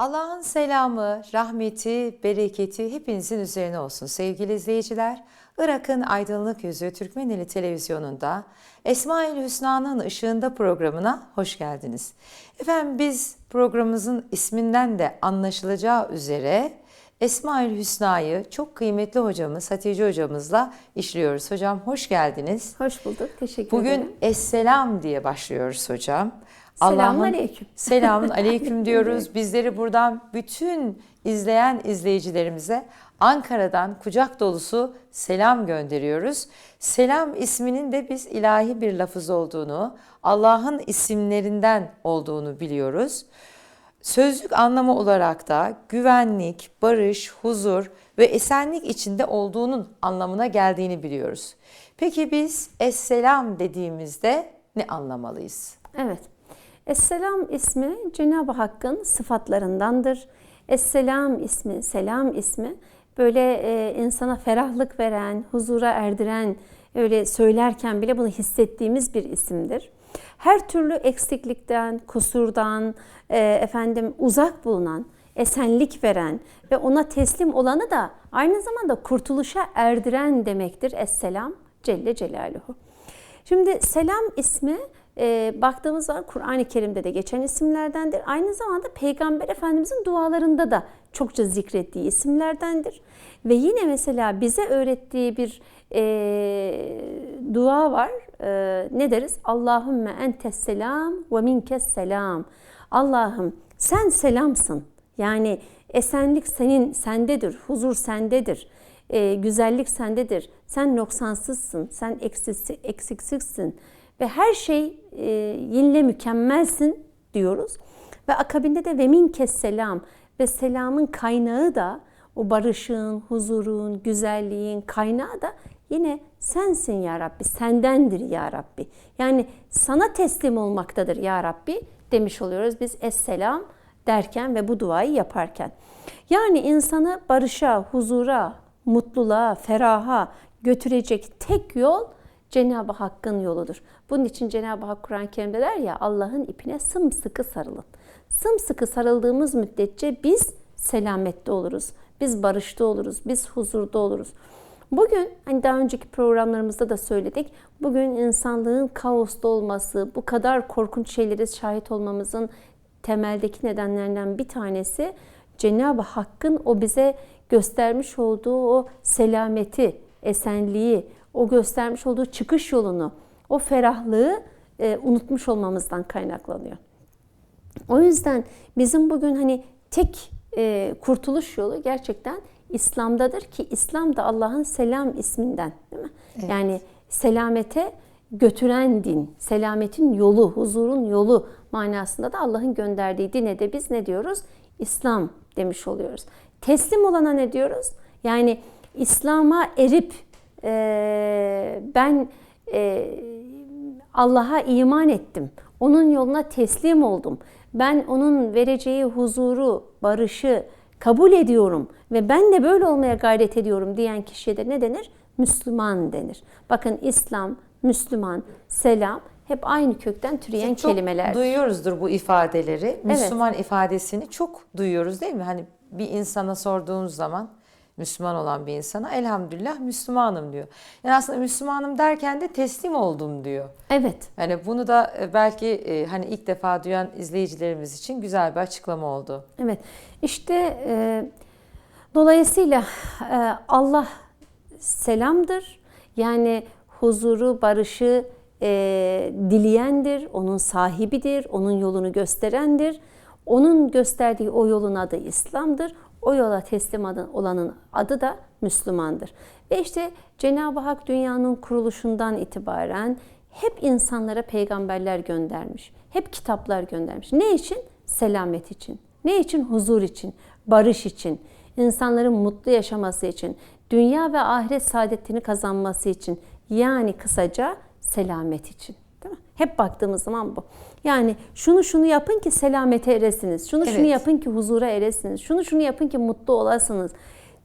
Allah'ın selamı, rahmeti, bereketi hepinizin üzerine olsun sevgili izleyiciler. Irak'ın Aydınlık Yüzü Türkmeneli Televizyonu'nda Esma-ül Hüsna'nın Işığında programına hoş geldiniz. Efendim biz programımızın isminden de anlaşılacağı üzere Esma-ül Hüsna'yı çok kıymetli hocamız Hatice hocamızla işliyoruz. Hocam hoş geldiniz. Hoş bulduk. Teşekkür Bugün ederim. Esselam diye başlıyoruz hocam. Selamun aleyküm. Selamun aleyküm diyoruz. Bizleri buradan bütün izleyen izleyicilerimize Ankara'dan kucak dolusu selam gönderiyoruz. Selam isminin de biz ilahi bir lafız olduğunu, Allah'ın isimlerinden olduğunu biliyoruz. Sözlük anlamı olarak da güvenlik, barış, huzur ve esenlik içinde olduğunun anlamına geldiğini biliyoruz. Peki biz Esselam dediğimizde ne anlamalıyız? Evet. Esselam ismi Cenab-ı Hakk'ın sıfatlarındandır. Esselam ismi, selam ismi böyle e, insana ferahlık veren, huzura erdiren, öyle söylerken bile bunu hissettiğimiz bir isimdir. Her türlü eksiklikten, kusurdan, e, efendim uzak bulunan, esenlik veren ve ona teslim olanı da aynı zamanda kurtuluşa erdiren demektir. Esselam Celle Celaluhu. Şimdi selam ismi e, baktığımız zaman Kur'an-ı Kerim'de de geçen isimlerdendir. Aynı zamanda Peygamber Efendimizin dualarında da çokça zikrettiği isimlerdendir. Ve yine mesela bize öğrettiği bir e, dua var. E, ne deriz? Allahümme entes selam ve minkes selam. Allah'ım sen selamsın. Yani esenlik senin sendedir, huzur sendedir e, güzellik sendedir. Sen noksansızsın, sen eksiksizsin ve her şey e, yinle mükemmelsin diyoruz. Ve akabinde de ve minkes selam ve selamın kaynağı da o barışın, huzurun, güzelliğin kaynağı da yine sensin ya Rabbi, sendendir ya Rabbi. Yani sana teslim olmaktadır ya Rabbi demiş oluyoruz biz Esselam derken ve bu duayı yaparken. Yani insanı barışa, huzura, mutluluğa, feraha götürecek tek yol Cenab-ı Hakk'ın yoludur. Bunun için Cenab-ı Hak Kur'an-ı Kerim'de der ya Allah'ın ipine sımsıkı sarılın. Sımsıkı sarıldığımız müddetçe biz selamette oluruz. Biz barışta oluruz. Biz huzurda oluruz. Bugün hani daha önceki programlarımızda da söyledik. Bugün insanlığın kaosta olması, bu kadar korkunç şeylere şahit olmamızın temeldeki nedenlerinden bir tanesi Cenab-ı Hakk'ın o bize göstermiş olduğu o selameti, esenliği, o göstermiş olduğu çıkış yolunu, o ferahlığı e, unutmuş olmamızdan kaynaklanıyor. O yüzden bizim bugün hani tek e, kurtuluş yolu gerçekten İslam'dadır ki İslam da Allah'ın selam isminden değil mi? Evet. Yani selamete götüren din, selametin yolu, huzurun yolu manasında da Allah'ın gönderdiği dine de biz ne diyoruz? İslam demiş oluyoruz. Teslim olana ne diyoruz? Yani İslam'a erip e, ben e, Allah'a iman ettim. Onun yoluna teslim oldum. Ben onun vereceği huzuru, barışı kabul ediyorum ve ben de böyle olmaya gayret ediyorum diyen kişiye de ne denir? Müslüman denir. Bakın İslam, Müslüman, selam hep aynı kökten türeyen Çok kelimeler. duyuyoruzdur bu ifadeleri. Müslüman ifadesini çok duyuyoruz değil mi? Hani bir insana sorduğumuz zaman Müslüman olan bir insana elhamdülillah Müslümanım diyor. Yani aslında Müslümanım derken de teslim oldum diyor. Evet. Yani bunu da e, belki e, hani ilk defa duyan izleyicilerimiz için güzel bir açıklama oldu. Evet. İşte e, dolayısıyla e, Allah selamdır. Yani huzuru, barışı e, dileyendir, onun sahibidir, onun yolunu gösterendir. Onun gösterdiği o yolun adı İslam'dır. O yola teslim olanın adı da Müslümandır. Ve işte Cenab-ı Hak dünyanın kuruluşundan itibaren hep insanlara peygamberler göndermiş. Hep kitaplar göndermiş. Ne için? Selamet için. Ne için? Huzur için, barış için, insanların mutlu yaşaması için, dünya ve ahiret saadetini kazanması için. Yani kısaca selamet için. Hep baktığımız zaman bu. Yani şunu şunu yapın ki selamete eresiniz. Şunu şunu Evet. yapın ki huzura eresiniz. Şunu şunu yapın ki mutlu olasınız.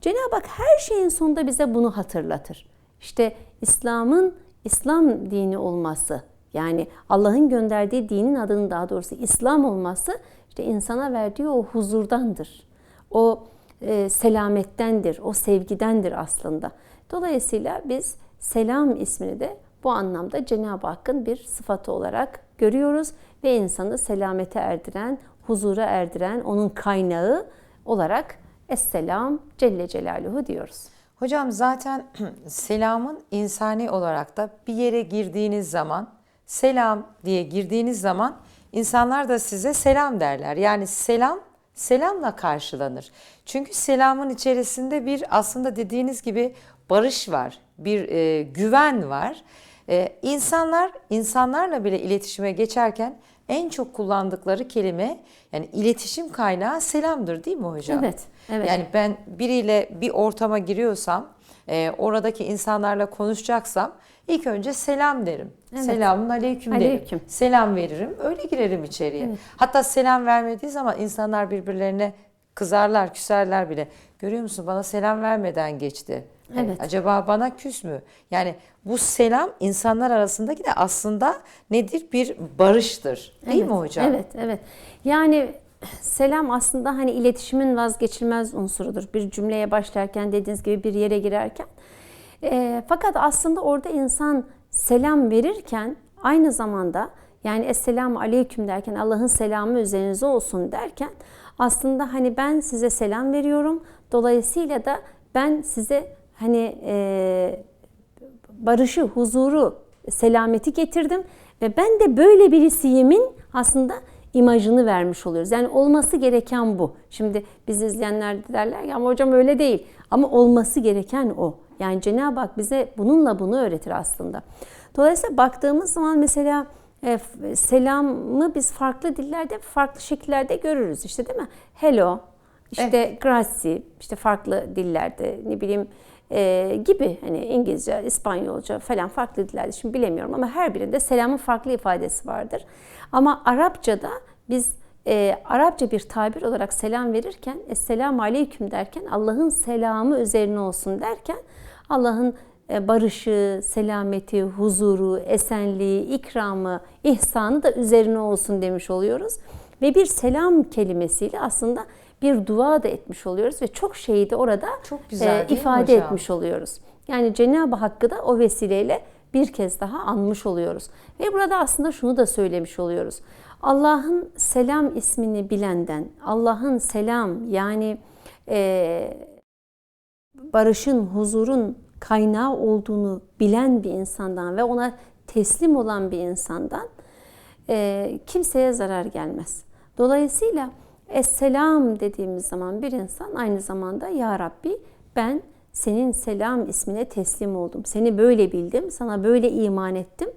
Cenab-ı Hak her şeyin sonunda bize bunu hatırlatır. İşte İslam'ın İslam dini olması, yani Allah'ın gönderdiği dinin adının daha doğrusu İslam olması işte insana verdiği o huzurdandır. O e, selamettendir, o sevgidendir aslında. Dolayısıyla biz selam ismini de bu anlamda Cenab-ı Hakk'ın bir sıfatı olarak görüyoruz ve insanı selamete erdiren, huzura erdiren, onun kaynağı olarak Esselam Celle Celaluhu diyoruz. Hocam zaten selamın insani olarak da bir yere girdiğiniz zaman selam diye girdiğiniz zaman insanlar da size selam derler. Yani selam selamla karşılanır. Çünkü selamın içerisinde bir aslında dediğiniz gibi barış var, bir e, güven var. E, insanlar insanlarla bile iletişime geçerken en çok kullandıkları kelime yani iletişim kaynağı selamdır değil mi hocam? Evet, evet. Yani ben biriyle bir ortama giriyorsam, e, oradaki insanlarla konuşacaksam ilk önce selam derim. Evet. Selamun aleyküm derim. Aleyküm. Selam veririm. Öyle girerim içeriye. Hatta selam vermediği zaman insanlar birbirlerine kızarlar, küserler bile. Görüyor musun bana selam vermeden geçti. Evet. acaba bana küs mü? Yani bu selam insanlar arasındaki de aslında nedir? Bir barıştır. Değil Evet, mi hocam? Evet, evet. Yani selam aslında hani iletişimin vazgeçilmez unsurudur. Bir cümleye başlarken dediğiniz gibi bir yere girerken. Ee, fakat aslında orada insan selam verirken aynı zamanda yani Esselamu Aleyküm derken Allah'ın selamı üzerinize olsun derken aslında hani ben size selam veriyorum. Dolayısıyla da ben size hani e, barışı, huzuru, selameti getirdim ve ben de böyle birisiyimin aslında imajını vermiş oluyoruz. Yani olması gereken bu. Şimdi biz izleyenler de derler ki ama hocam öyle değil. Ama olması gereken o. Yani Cenab-ı Hak bize bununla bunu öğretir aslında. Dolayısıyla baktığımız zaman mesela e, selamı biz farklı dillerde, farklı şekillerde görürüz. İşte değil mi? Hello, işte grazie, işte farklı dillerde ne bileyim e, gibi hani İngilizce, İspanyolca falan farklı dillerde şimdi bilemiyorum ama her birinde selamın farklı ifadesi vardır. Ama Arapçada biz e, Arapça bir tabir olarak selam verirken Esselamu Aleyküm derken Allah'ın selamı üzerine olsun derken Allah'ın e, barışı, selameti, huzuru, esenliği, ikramı, ihsanı da üzerine olsun demiş oluyoruz. Ve bir selam kelimesiyle aslında bir dua da etmiş oluyoruz ve çok şeyi de orada Çok güzel mi ifade etmiş oluyoruz. Yani Cenab-ı Hakk'ı da o vesileyle bir kez daha anmış oluyoruz. Ve burada aslında şunu da söylemiş oluyoruz. Allah'ın selam ismini bilenden, Allah'ın selam yani e, barışın, huzurun kaynağı olduğunu bilen bir insandan ve ona teslim olan bir insandan e, kimseye zarar gelmez. Dolayısıyla Esselam dediğimiz zaman bir insan aynı zamanda Ya Rabbi ben senin selam ismine teslim oldum. Seni böyle bildim, sana böyle iman ettim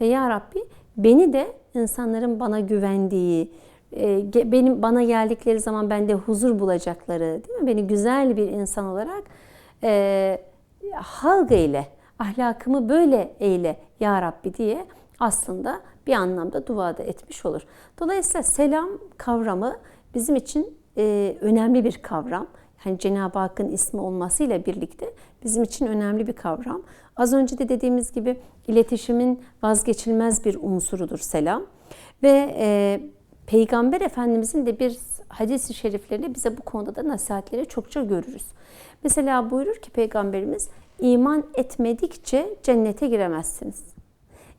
ve Ya Rabbi beni de insanların bana güvendiği, e, benim bana geldikleri zaman bende huzur bulacakları, değil mi? Beni güzel bir insan olarak e, halk eyle, ahlakımı böyle eyle ya Rabbi diye aslında bir anlamda duada etmiş olur. Dolayısıyla selam kavramı bizim için e, önemli bir kavram. Yani Cenab-ı Hakk'ın ismi olmasıyla birlikte bizim için önemli bir kavram. Az önce de dediğimiz gibi iletişimin vazgeçilmez bir unsurudur selam. Ve e, Peygamber Efendimizin de bir hadis-i şeriflerinde bize bu konuda da nasihatleri çokça görürüz. Mesela buyurur ki Peygamberimiz iman etmedikçe cennete giremezsiniz.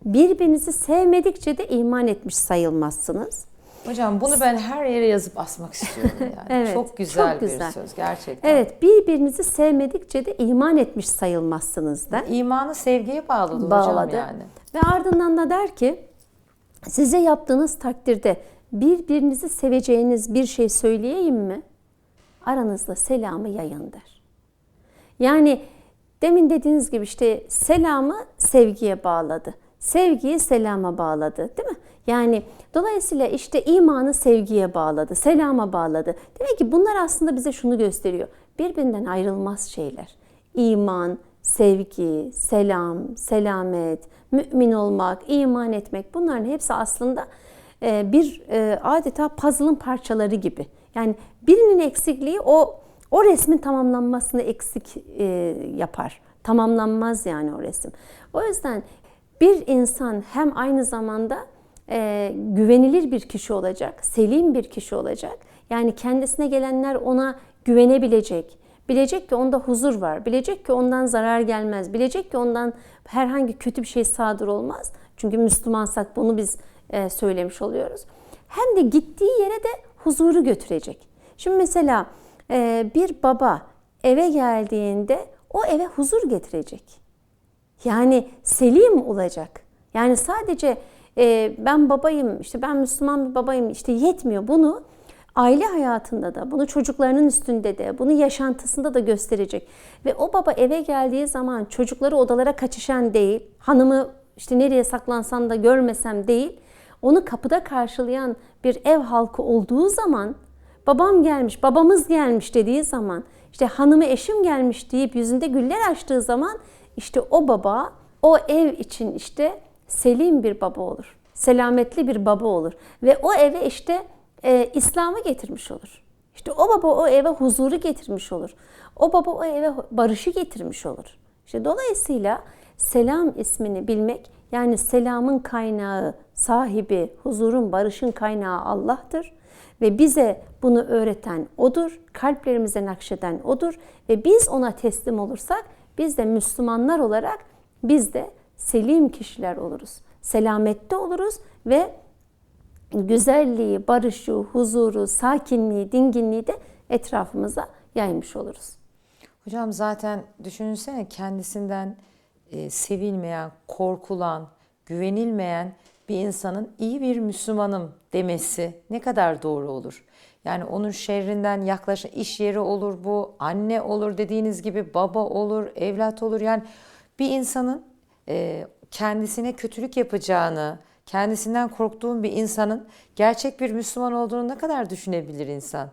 Birbirinizi sevmedikçe de iman etmiş sayılmazsınız. Hocam bunu ben her yere yazıp asmak istiyorum yani. Evet, çok güzel çok bir güzel. söz gerçekten. Evet, birbirinizi sevmedikçe de iman etmiş sayılmazsınız der. İmanı sevgiye bağladı, Bağladı. hocam yani. Ve ardından da der ki size yaptığınız takdirde birbirinizi seveceğiniz bir şey söyleyeyim mi? Aranızda selamı yayın der. Yani demin dediğiniz gibi işte selamı sevgiye bağladı. Sevgiyi selama bağladı değil mi? Yani dolayısıyla işte imanı sevgiye bağladı, selama bağladı. Demek ki bunlar aslında bize şunu gösteriyor. Birbirinden ayrılmaz şeyler. İman, sevgi, selam, selamet, mümin olmak, iman etmek bunların hepsi aslında e, bir e, adeta puzzle'ın parçaları gibi. Yani birinin eksikliği o o resmin tamamlanmasını eksik e, yapar. Tamamlanmaz yani o resim. O yüzden bir insan hem aynı zamanda e, güvenilir bir kişi olacak, selim bir kişi olacak. Yani kendisine gelenler ona güvenebilecek. Bilecek ki onda huzur var. Bilecek ki ondan zarar gelmez. Bilecek ki ondan herhangi kötü bir şey sadır olmaz. Çünkü Müslümansak bunu biz e, söylemiş oluyoruz. Hem de gittiği yere de huzuru götürecek. Şimdi mesela e, bir baba eve geldiğinde o eve huzur getirecek. Yani selim olacak. Yani sadece e, ben babayım, işte ben Müslüman bir babayım işte yetmiyor. Bunu aile hayatında da, bunu çocuklarının üstünde de, bunu yaşantısında da gösterecek. Ve o baba eve geldiği zaman çocukları odalara kaçışan değil, hanımı işte nereye saklansan da görmesem değil, onu kapıda karşılayan bir ev halkı olduğu zaman, babam gelmiş, babamız gelmiş dediği zaman, işte hanımı eşim gelmiş deyip yüzünde güller açtığı zaman işte o baba o ev için işte selim bir baba olur. Selametli bir baba olur. Ve o eve işte e, İslam'ı getirmiş olur. İşte o baba o eve huzuru getirmiş olur. O baba o eve barışı getirmiş olur. İşte dolayısıyla selam ismini bilmek yani selamın kaynağı, sahibi, huzurun, barışın kaynağı Allah'tır. Ve bize bunu öğreten O'dur, kalplerimize nakşeden O'dur. Ve biz O'na teslim olursak biz de Müslümanlar olarak biz de selim kişiler oluruz. Selamette oluruz ve güzelliği, barışı, huzuru, sakinliği, dinginliği de etrafımıza yaymış oluruz. Hocam zaten düşünsene kendisinden e, sevilmeyen, korkulan, güvenilmeyen bir insanın iyi bir Müslümanım demesi ne kadar doğru olur? Yani onun şerrinden yaklaşan iş yeri olur bu, anne olur dediğiniz gibi baba olur, evlat olur. Yani bir insanın e, kendisine kötülük yapacağını, kendisinden korktuğun bir insanın gerçek bir Müslüman olduğunu ne kadar düşünebilir insan?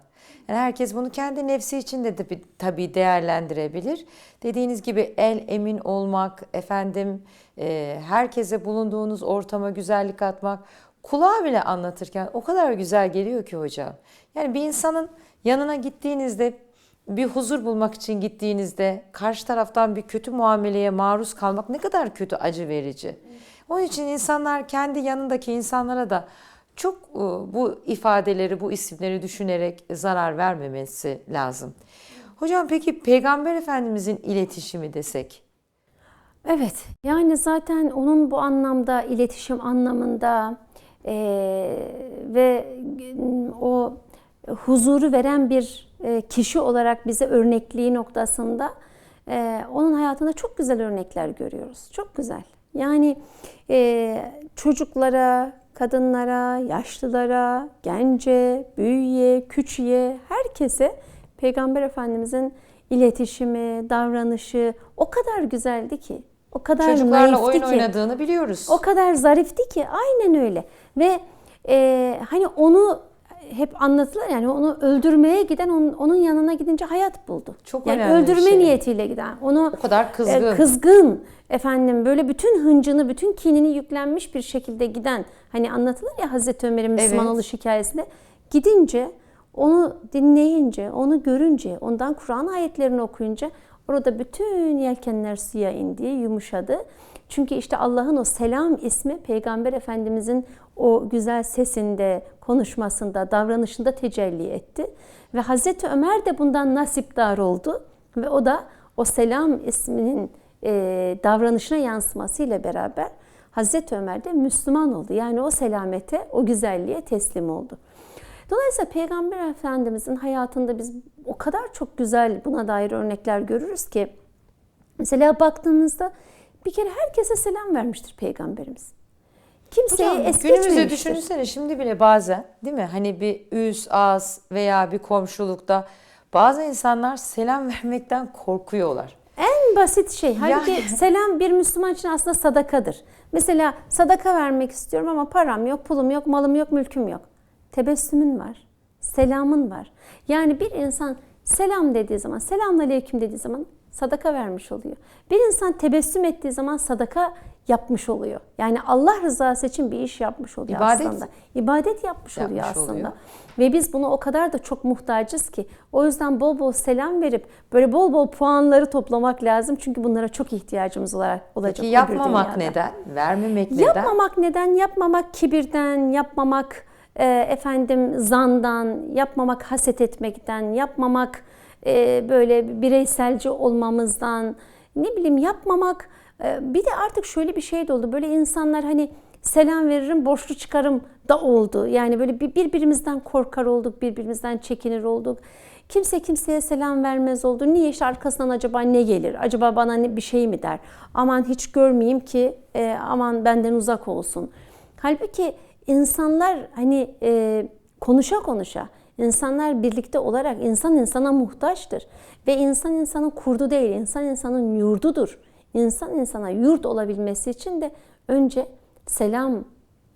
Yani herkes bunu kendi nefsi için de tabii- tabii değerlendirebilir. Dediğiniz gibi el emin olmak, efendim e, herkese bulunduğunuz ortama güzellik atmak, kulağa bile anlatırken o kadar güzel geliyor ki hocam. Yani bir insanın yanına gittiğinizde bir huzur bulmak için gittiğinizde karşı taraftan bir kötü muameleye maruz kalmak ne kadar kötü acı verici. Onun için insanlar kendi yanındaki insanlara da çok e, bu ifadeleri, bu isimleri düşünerek zarar vermemesi lazım. Hocam peki Peygamber Efendimizin iletişimi desek? Evet, yani zaten onun bu anlamda, iletişim anlamında eee, ve o huzuru veren bir e, kişi olarak bize örnekliği noktasında e, onun hayatında çok güzel örnekler görüyoruz. Çok güzel. Yani e, çocuklara, kadınlara, yaşlılara, gence, büyüye, küçüğe, herkese Peygamber Efendimizin iletişimi, davranışı o kadar güzeldi ki. O kadar Çocuklarla oyun ki. oynadığını biliyoruz. O kadar zarifti ki aynen öyle. Ve e, hani onu hep anlatılır yani onu öldürmeye giden onun, onun yanına gidince hayat buldu. Çok yani önemli öldürme şey. niyetiyle giden. Onu O kadar kızgın. e, kızgın efendim böyle bütün hıncını, bütün kinini yüklenmiş bir şekilde giden hani anlatılır ya Hazreti Ömer'in Müslüman Evet. oluş hikayesinde gidince onu dinleyince, onu görünce, ondan Kur'an ayetlerini okuyunca orada bütün yelkenler suya indi, yumuşadı. Çünkü işte Allah'ın o selam ismi Peygamber Efendimizin o güzel sesinde, konuşmasında, davranışında tecelli etti. Ve Hazreti Ömer de bundan nasipdar oldu. Ve o da o selam isminin e, davranışına yansımasıyla beraber Hazreti Ömer de Müslüman oldu. Yani o selamete, o güzelliğe teslim oldu. Dolayısıyla Peygamber Efendimizin hayatında biz o kadar çok güzel buna dair örnekler görürüz ki mesela baktığınızda bir kere herkese selam vermiştir Peygamberimiz. Kimseyi Hocam es günümüzde düşünsene şimdi bile bazen değil mi? Hani bir üs, az veya bir komşulukta bazı insanlar selam vermekten korkuyorlar. En basit şey. Halbuki Yani- selam bir Müslüman için aslında sadakadır. Mesela sadaka vermek istiyorum ama param yok, pulum yok, malım yok, mülküm yok. Tebessümün var. Selamın var. Yani bir insan selam dediği zaman, selamun aleyküm dediği zaman sadaka vermiş oluyor. Bir insan tebessüm ettiği zaman sadaka yapmış oluyor. Yani Allah rızası için bir iş yapmış oluyor İbadet. aslında. İbadet yapmış, oluyor Yapmış aslında. oluyor. Ve biz bunu o kadar da çok muhtacız ki o yüzden bol bol selam verip böyle bol bol puanları toplamak lazım. Çünkü bunlara çok ihtiyacımız olarak olacak. Ki öbür yapmamak neden? Vermemek neden? Yapmamak neden? Yapmamak kibirden, yapmamak e, efendim zandan, yapmamak haset etmekten, yapmamak e, böyle bireyselci olmamızdan, ne bileyim yapmamak. e, bir de artık şöyle bir şey de oldu. Böyle insanlar hani selam veririm, borçlu çıkarım da oldu. Yani böyle bir- birbirimizden korkar olduk, birbirimizden çekinir olduk. Kimse kimseye selam vermez oldu. Niye işte arkasından acaba ne gelir? Acaba bana ne bir şey mi der? Aman hiç görmeyeyim ki e, aman benden uzak olsun. Halbuki insanlar hani konuşa konuşa insanlar birlikte olarak insan insana muhtaçtır. Ve insan insanın kurdu değil, insan insanın yurdudur. İnsan insana yurt olabilmesi için de önce selam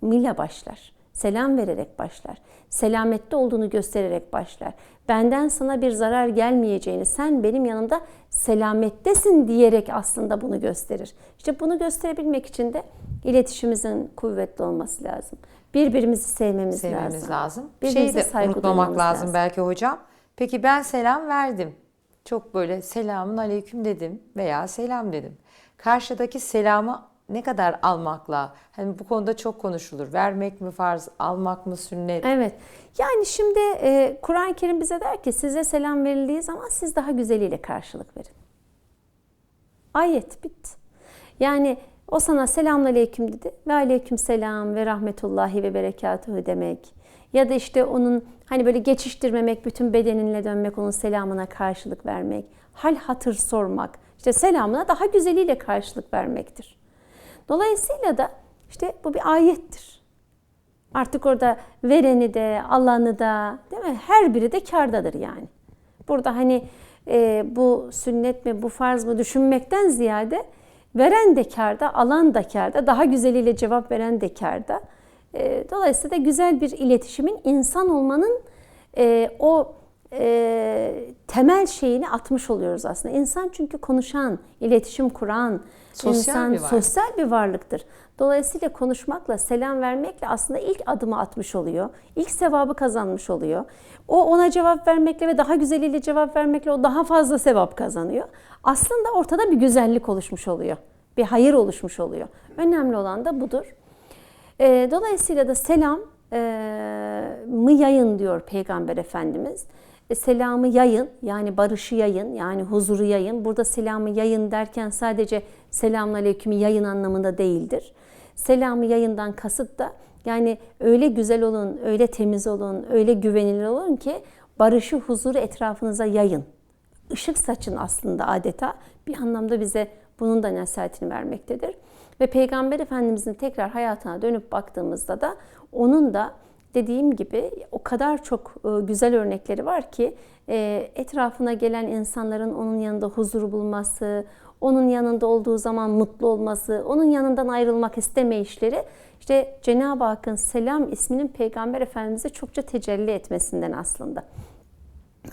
ile başlar. Selam vererek başlar. Selamette olduğunu göstererek başlar. Benden sana bir zarar gelmeyeceğini, sen benim yanımda selamettesin diyerek aslında bunu gösterir. İşte bunu gösterebilmek için de iletişimimizin kuvvetli olması lazım. Birbirimizi sevmemiz, sevmemiz lazım. lazım. Şeyi Birbirimize de saygı unutmamak duymamız lazım, belki hocam. Peki ben selam verdim. Çok böyle selamun aleyküm dedim veya selam dedim. Karşıdaki selamı ne kadar almakla, hani bu konuda çok konuşulur. Vermek mi farz, almak mı sünnet? Evet. Yani şimdi e, Kur'an-ı Kerim bize der ki size selam verildiği zaman siz daha güzeliyle karşılık verin. Ayet bitti. Yani o sana selamun aleyküm dedi ve aleyküm selam ve rahmetullahi ve berekatuhu demek. Ya da işte onun hani böyle geçiştirmemek, bütün bedeninle dönmek, onun selamına karşılık vermek. Hal hatır sormak. işte selamına daha güzeliyle karşılık vermektir. Dolayısıyla da işte bu bir ayettir. Artık orada vereni de, alanı da, değil mi? Her biri de kardadır yani. Burada hani e, bu sünnet mi, bu farz mı düşünmekten ziyade veren de karda, alan da karda, daha güzeliyle cevap veren de karda. E, dolayısıyla da güzel bir iletişimin insan olmanın e, o e, temel şeyini atmış oluyoruz aslında. İnsan çünkü konuşan, iletişim kuran, Sosyal insan bir varlık. sosyal bir varlıktır. Dolayısıyla konuşmakla, selam vermekle aslında ilk adımı atmış oluyor. İlk sevabı kazanmış oluyor. O ona cevap vermekle ve daha güzeliyle cevap vermekle o daha fazla sevap kazanıyor. Aslında ortada bir güzellik oluşmuş oluyor. Bir hayır oluşmuş oluyor. Önemli olan da budur. Ee, dolayısıyla da selam e, mı yayın diyor Peygamber Efendimiz. E, selamı yayın yani barışı yayın yani huzuru yayın. Burada selamı yayın derken sadece selamun aleykümü yayın anlamında değildir. Selamı yayından kasıt da yani öyle güzel olun, öyle temiz olun, öyle güvenilir olun ki barışı, huzuru etrafınıza yayın. Işık saçın aslında adeta bir anlamda bize bunun da nasihatini vermektedir. Ve Peygamber Efendimizin tekrar hayatına dönüp baktığımızda da onun da dediğim gibi o kadar çok e, güzel örnekleri var ki e, etrafına gelen insanların onun yanında huzur bulması, onun yanında olduğu zaman mutlu olması, onun yanından ayrılmak istemeyişleri işte Cenab-ı Hakk'ın selam isminin Peygamber Efendimiz'e çokça tecelli etmesinden aslında.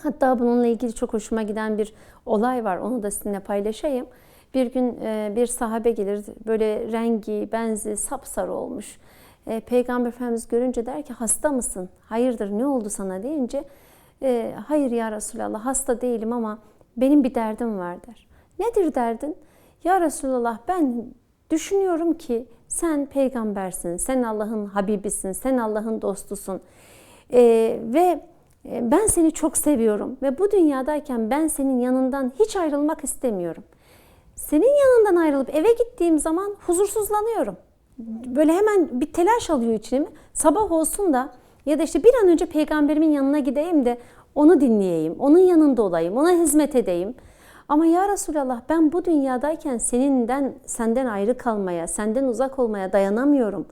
Hatta bununla ilgili çok hoşuma giden bir olay var. Onu da sizinle paylaşayım. Bir gün e, bir sahabe gelir böyle rengi, benzi sapsarı olmuş. E, Peygamber Efendimiz görünce der ki hasta mısın? Hayırdır ne oldu sana deyince e, hayır ya Resulallah hasta değilim ama benim bir derdim var der. Nedir derdin? Ya Resulallah ben düşünüyorum ki sen peygambersin, sen Allah'ın habibisin, sen Allah'ın dostusun. E, ve e, ben seni çok seviyorum ve bu dünyadayken ben senin yanından hiç ayrılmak istemiyorum. Senin yanından ayrılıp eve gittiğim zaman huzursuzlanıyorum. Böyle hemen bir telaş alıyor içimi. Sabah olsun da ya da işte bir an önce peygamberimin yanına gideyim de onu dinleyeyim, onun yanında olayım, ona hizmet edeyim. Ama ya Resulallah ben bu dünyadayken seninden, senden ayrı kalmaya, senden uzak olmaya dayanamıyorum.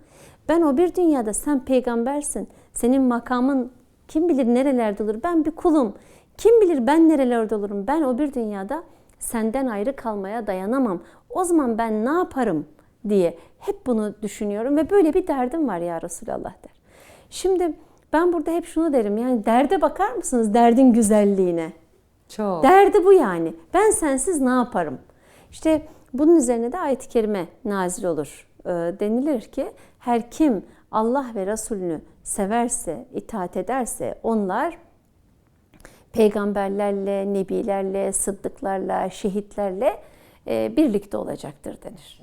Ben o bir dünyada sen peygambersin. Senin makamın kim bilir nerelerde olur. Ben bir kulum. Kim bilir ben nerelerde olurum. Ben o bir dünyada senden ayrı kalmaya dayanamam. O zaman ben ne yaparım diye hep bunu düşünüyorum ve böyle bir derdim var ya Resulallah der. Şimdi ben burada hep şunu derim yani derde bakar mısınız derdin güzelliğine? Çok. Derdi bu yani. Ben sensiz ne yaparım? İşte Bunun üzerine de ayet-i kerime nazil olur. Ee, denilir ki her kim Allah ve Resulünü severse, itaat ederse onlar peygamberlerle, nebilerle, sıddıklarla, şehitlerle e, birlikte olacaktır denir.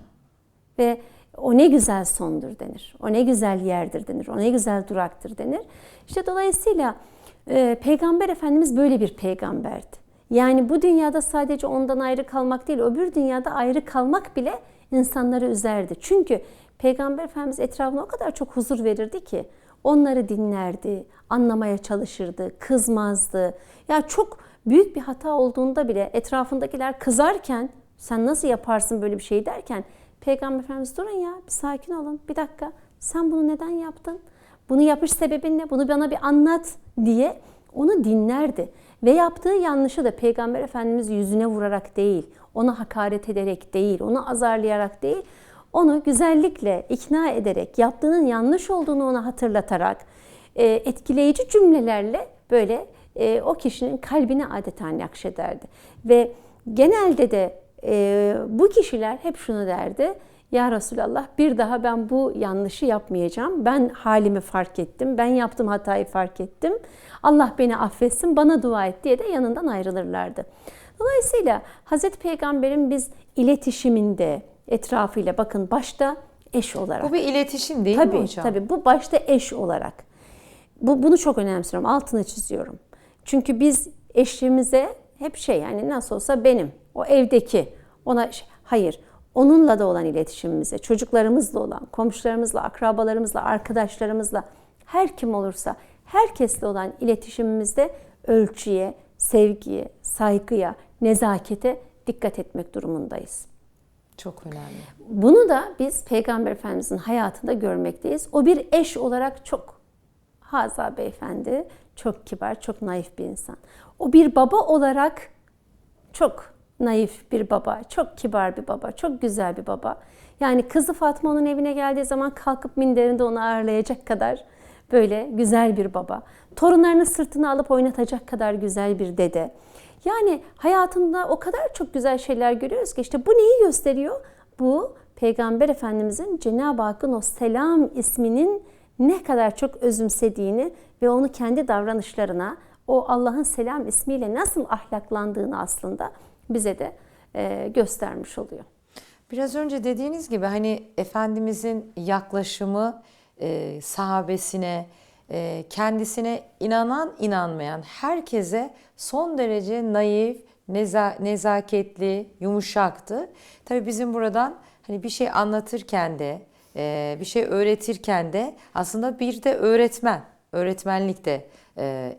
Ve o ne güzel sondur denir. O ne güzel yerdir denir. O ne güzel duraktır denir. İşte dolayısıyla e, Peygamber Efendimiz böyle bir peygamberdi. Yani bu dünyada sadece ondan ayrı kalmak değil, öbür dünyada ayrı kalmak bile insanları üzerdi. Çünkü Peygamber Efendimiz etrafına o kadar çok huzur verirdi ki onları dinlerdi, anlamaya çalışırdı, kızmazdı. Ya çok büyük bir hata olduğunda bile etrafındakiler kızarken sen nasıl yaparsın böyle bir şey derken Peygamber Efendimiz durun ya bir sakin olun bir dakika sen bunu neden yaptın? Bunu yapış sebebin ne? Bunu bana bir anlat diye onu dinlerdi. Ve yaptığı yanlışı da Peygamber Efendimiz yüzüne vurarak değil, ona hakaret ederek değil, onu azarlayarak değil, onu güzellikle ikna ederek, yaptığının yanlış olduğunu ona hatırlatarak, e, etkileyici cümlelerle böyle e, o kişinin kalbine adeta nakşederdi. Ve genelde de e, bu kişiler hep şunu derdi, ya Resulallah bir daha ben bu yanlışı yapmayacağım. Ben halimi fark ettim. Ben yaptığım hatayı fark ettim. Allah beni affetsin, bana dua et diye de yanından ayrılırlardı. Dolayısıyla Hazreti Peygamber'in biz iletişiminde etrafıyla bakın başta eş olarak. Bu bir iletişim değil tabii, mi hocam? Tabii bu başta eş olarak. Bu, bunu çok önemsiyorum, altını çiziyorum. Çünkü biz eşimize hep şey yani nasıl olsa benim, o evdeki, ona hayır onunla da olan iletişimimize, çocuklarımızla olan, komşularımızla, akrabalarımızla, arkadaşlarımızla, her kim olursa herkesle olan iletişimimizde ölçüye, sevgiye, saygıya, nezakete dikkat etmek durumundayız. Çok önemli. Bunu da biz Peygamber Efendimizin hayatında görmekteyiz. O bir eş olarak çok haza beyefendi, çok kibar, çok naif bir insan. O bir baba olarak çok naif bir baba, çok kibar bir baba, çok güzel bir baba. Yani kızı Fatma onun evine geldiği zaman kalkıp minderinde onu ağırlayacak kadar böyle güzel bir baba. Torunlarını sırtına alıp oynatacak kadar güzel bir dede. Yani hayatında o kadar çok güzel şeyler görüyoruz ki işte bu neyi gösteriyor? Bu Peygamber Efendimizin Cenab-ı Hakk'ın o selam isminin ne kadar çok özümsediğini ve onu kendi davranışlarına o Allah'ın selam ismiyle nasıl ahlaklandığını aslında bize de e, göstermiş oluyor. Biraz önce dediğiniz gibi hani Efendimizin yaklaşımı e, sahabesine, e, kendisine inanan inanmayan herkese son derece naif, neza, nezaketli, yumuşaktı. Tabii bizim buradan hani bir şey anlatırken de, bir şey öğretirken de aslında bir de öğretmen, öğretmenlik de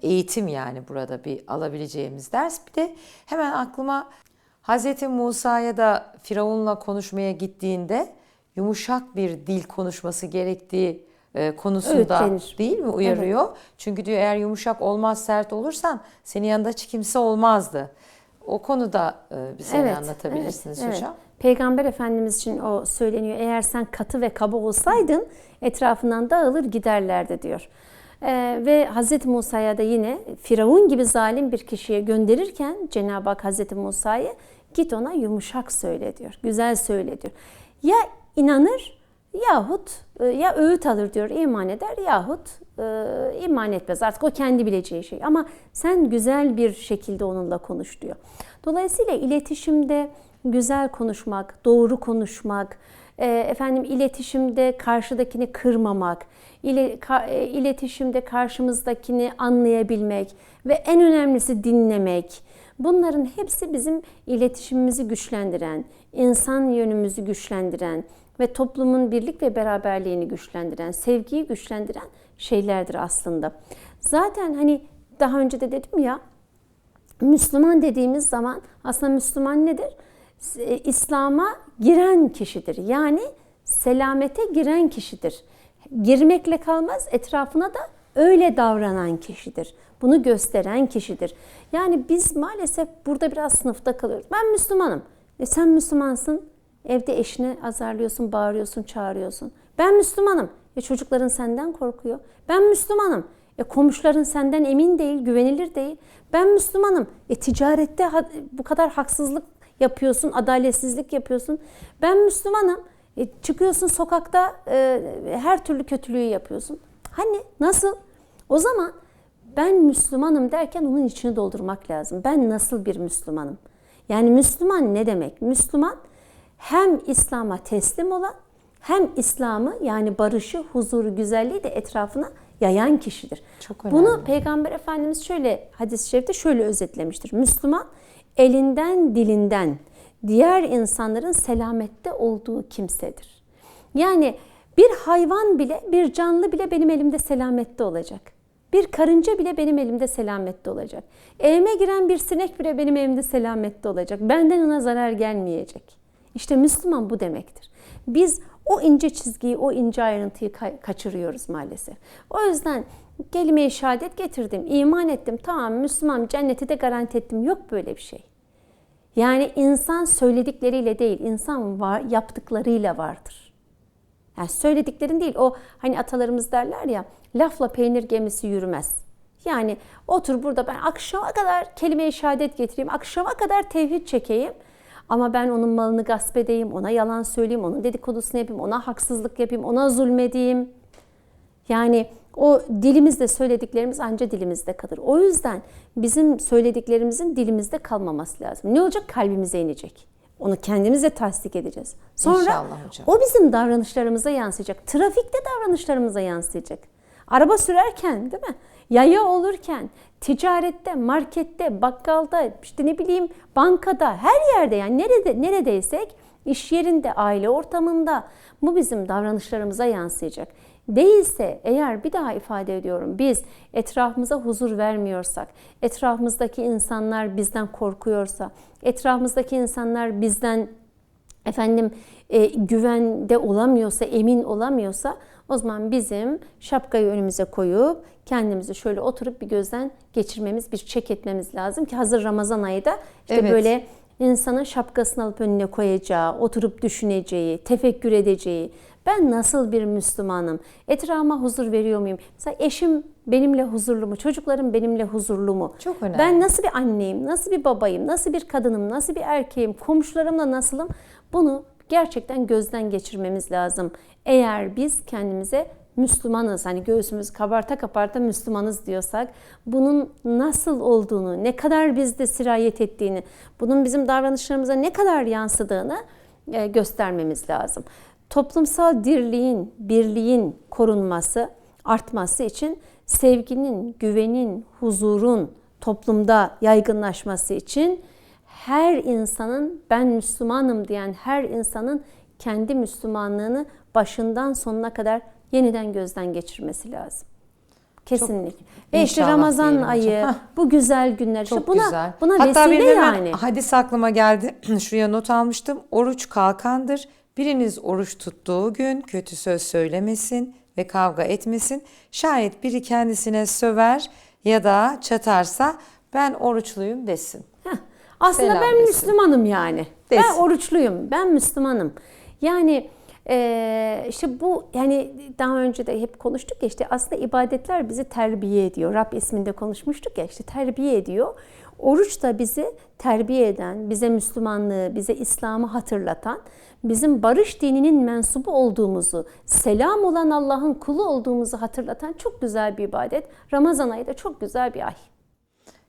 eğitim yani burada bir alabileceğimiz ders. Bir de hemen aklıma Hz. Musa'ya da Firavun'la konuşmaya gittiğinde yumuşak bir dil konuşması gerektiği e, konusunda Öğütlenir. değil mi uyarıyor? Çünkü diyor eğer yumuşak olmaz sert olursan senin yanında hiç kimse olmazdı. O konuda e, bize ne anlatabilirsiniz evet, hocam? Evet. Peygamber Efendimiz için o söyleniyor. Eğer sen katı ve kaba olsaydın etrafından dağılır giderlerdi diyor. Ee, ve Hz. Musa'ya da yine Firavun gibi zalim bir kişiye gönderirken Cenab-ı Hak Hz. Musa'yı git ona yumuşak söyle diyor. Güzel söyle diyor. Ya inanır yahut e, ya öğüt alır diyor iman eder yahut e, iman etmez. Artık o kendi bileceği şey. Ama sen güzel bir şekilde onunla konuş diyor. Dolayısıyla iletişimde güzel konuşmak, doğru konuşmak, e, efendim iletişimde karşıdakini kırmamak, e, iletişimde karşımızdakini anlayabilmek ve en önemlisi dinlemek. Bunların hepsi bizim iletişimimizi güçlendiren, insan yönümüzü güçlendiren ve toplumun birlik ve beraberliğini güçlendiren, sevgiyi güçlendiren şeylerdir aslında. Zaten hani daha önce de dedim ya, Müslüman dediğimiz zaman aslında Müslüman nedir? İslam'a giren kişidir. Yani selamete giren kişidir. Girmekle kalmaz, etrafına da öyle davranan kişidir. Bunu gösteren kişidir. Yani biz maalesef burada biraz sınıfta kalıyoruz. Ben Müslümanım. E sen Müslümansın. Evde eşini azarlıyorsun, bağırıyorsun, çağırıyorsun. Ben Müslümanım. E çocukların senden korkuyor. Ben Müslümanım. E komşuların senden emin değil, güvenilir değil. Ben Müslümanım. E ticarette bu kadar haksızlık yapıyorsun, adaletsizlik yapıyorsun. Ben Müslümanım. E, çıkıyorsun sokakta e, her türlü kötülüğü yapıyorsun. Hani nasıl? O zaman ben Müslümanım derken onun içini doldurmak lazım. Ben nasıl bir Müslümanım? Yani Müslüman ne demek? Müslüman hem İslam'a teslim olan hem İslam'ı yani barışı, huzuru, güzelliği de etrafına yayan kişidir. Çok önemli. Bunu Peygamber Efendimiz şöyle hadis-i şerifte şöyle özetlemiştir. Müslüman elinden dilinden diğer insanların selamette olduğu kimsedir. Yani bir hayvan bile, bir canlı bile benim elimde selamette olacak. Bir karınca bile benim elimde selamette olacak. Evime giren bir sinek bile benim evimde selamette olacak. Benden ona zarar gelmeyecek. İşte Müslüman bu demektir. Biz o ince çizgiyi, o ince ayrıntıyı ka- kaçırıyoruz maalesef. O yüzden kelime-i şehadet getirdim, iman ettim, tamam Müslüman cenneti de garanti ettim. Yok böyle bir şey. Yani insan söyledikleriyle değil, insan var, yaptıklarıyla vardır. Yani söylediklerin değil, o hani atalarımız derler ya, lafla peynir gemisi yürümez. Yani otur burada ben akşama kadar kelime-i şehadet getireyim, akşama kadar tevhid çekeyim. Ama ben onun malını gasp edeyim, ona yalan söyleyeyim, onun dedikodusunu yapayım, ona haksızlık yapayım, ona zulmedeyim. Yani o dilimizde söylediklerimiz anca dilimizde kalır. O yüzden bizim söylediklerimizin dilimizde kalmaması lazım. Ne olacak? Kalbimize inecek. Onu kendimize tasdik edeceğiz. Sonra İnşallah hocam. o bizim davranışlarımıza yansıyacak. Trafikte davranışlarımıza yansıyacak. Araba sürerken değil mi? Yaya olurken, ticarette, markette, bakkalda, işte ne bileyim bankada, her yerde yani nerede neredeysek iş yerinde, aile ortamında bu bizim davranışlarımıza yansıyacak. Değilse eğer bir daha ifade ediyorum biz etrafımıza huzur vermiyorsak, etrafımızdaki insanlar bizden korkuyorsa, etrafımızdaki insanlar bizden efendim e, güvende olamıyorsa, emin olamıyorsa o zaman bizim şapkayı önümüze koyup kendimizi şöyle oturup bir gözden geçirmemiz, bir çek etmemiz lazım ki hazır Ramazan ayı da işte Evet. böyle insanın şapkasını alıp önüne koyacağı, oturup düşüneceği, tefekkür edeceği. Ben nasıl bir Müslümanım? Etrafıma huzur veriyor muyum? Mesela eşim benimle huzurlu mu? Çocuklarım benimle huzurlu mu? Çok önemli. Ben nasıl bir anneyim? Nasıl bir babayım? Nasıl bir kadınım? Nasıl bir erkeğim? Komşularımla nasılım? Bunu gerçekten gözden geçirmemiz lazım. Eğer biz kendimize Müslümanız, hani göğsümüz kabarta kabarta Müslümanız diyorsak, bunun nasıl olduğunu, ne kadar bizde sirayet ettiğini, bunun bizim davranışlarımıza ne kadar yansıdığını e, göstermemiz lazım. Toplumsal dirliğin, birliğin korunması, artması için sevginin, güvenin, huzurun toplumda yaygınlaşması için her insanın ben Müslümanım diyen her insanın kendi Müslümanlığını başından sonuna kadar yeniden gözden geçirmesi lazım. Kesinlikle. Ve işte Ramazan hocam. ayı, Hah. bu güzel günler. Çok işte buna, güzel. Buna Hatta vesile yani. hadis aklıma geldi. Şuraya not almıştım. Oruç kalkandır. Biriniz oruç tuttuğu gün kötü söz söylemesin ve kavga etmesin. Şayet biri kendisine söver ya da çatarsa ben oruçluyum desin. Heh, Aslında Selam ben desin. Müslümanım yani. Desin. Ben oruçluyum. Ben Müslümanım. Yani eee, işte bu yani daha önce de hep konuştuk ya işte aslında ibadetler bizi terbiye ediyor. Rab isminde konuşmuştuk ya işte terbiye ediyor. Oruç da bizi terbiye eden, bize Müslümanlığı, bize İslam'ı hatırlatan, bizim barış dininin mensubu olduğumuzu, selam olan Allah'ın kulu olduğumuzu hatırlatan çok güzel bir ibadet. Ramazan ayı da çok güzel bir ay.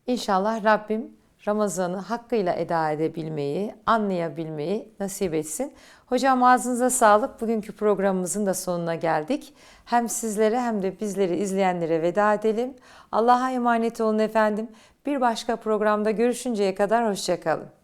İnşallah Rabbim Ramazan'ı hakkıyla eda edebilmeyi, anlayabilmeyi nasip etsin. Hocam ağzınıza sağlık. Bugünkü programımızın da sonuna geldik. Hem sizlere hem de bizleri izleyenlere veda edelim. Allah'a emanet olun efendim. Bir başka programda görüşünceye kadar hoşçakalın.